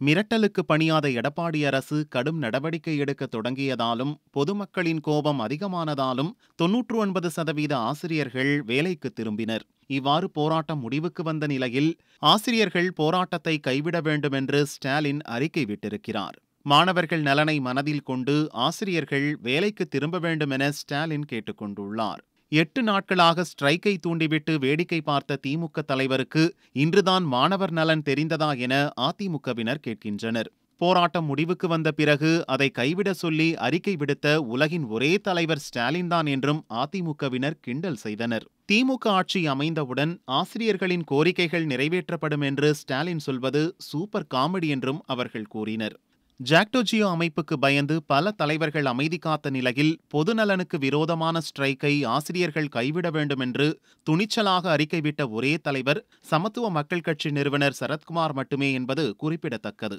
மிரட்டலுக்கு பணியாத எடப்பாடி அரசு கடும் நடவடிக்கை எடுக்க தொடங்கியதாலும் பொதுமக்களின் கோபம் அதிகமானதாலும் தொன்னூற்று ஒன்பது சதவீத ஆசிரியர்கள் வேலைக்கு திரும்பினர். இவ்வாறு போராட்டம் முடிவுக்கு வந்த நிலையில் ஆசிரியர்கள் போராட்டத்தை கைவிட வேண்டும் என்று ஸ்டாலின் அறிக்கை விட்டிருக்கிறார். மாணவர்கள் நலனை மனதில் கொண்டு ஆசிரியர்கள் வேலைக்கு திரும்ப வேண்டும் என ஸ்டாலின் கேட்டுக்கொண்டுள்ளார் எட்டு நாட்களாக ஸ்ட்ரைக்கை தூண்டிவிட்டு வேடிக்கை பார்த்த திமுக தலைவருக்கு இன்றுதான் மாணவர் நலன் தெரிந்ததா என அதிமுகவினர் கேட்கின்றனர். போராட்டம் முடிவுக்கு வந்த பிறகு அதை கைவிட சொல்லி அறிக்கை விடுத்த உலகின் ஒரே தலைவர் ஸ்டாலின் தான் என்றும் அதிமுகவினர் கிண்டல் செய்தனர். திமுக ஆட்சி அமைந்தவுடன் ஆசிரியர்களின் கோரிக்கைகள் நிறைவேற்றப்படும் என்று ஸ்டாலின் சொல்வது சூப்பர் காமெடி என்றும் அவர்கள் கூறினர். ஜாக்டோஜியோ அமைப்புக்கு பயந்து பல தலைவர்கள் அமைதி காத்த நிலையில் பொதுநலனுக்கு விரோதமான ஸ்ட்ரைக்கை ஆசிரியர்கள் கைவிட வேண்டும் என்று துணிச்சலாக அறிக்கை விட்ட ஒரே தலைவர் சமத்துவ மக்கள் கட்சி நிறுவனர் சரத்குமார் மட்டுமே என்பது குறிப்பிடத்தக்கது.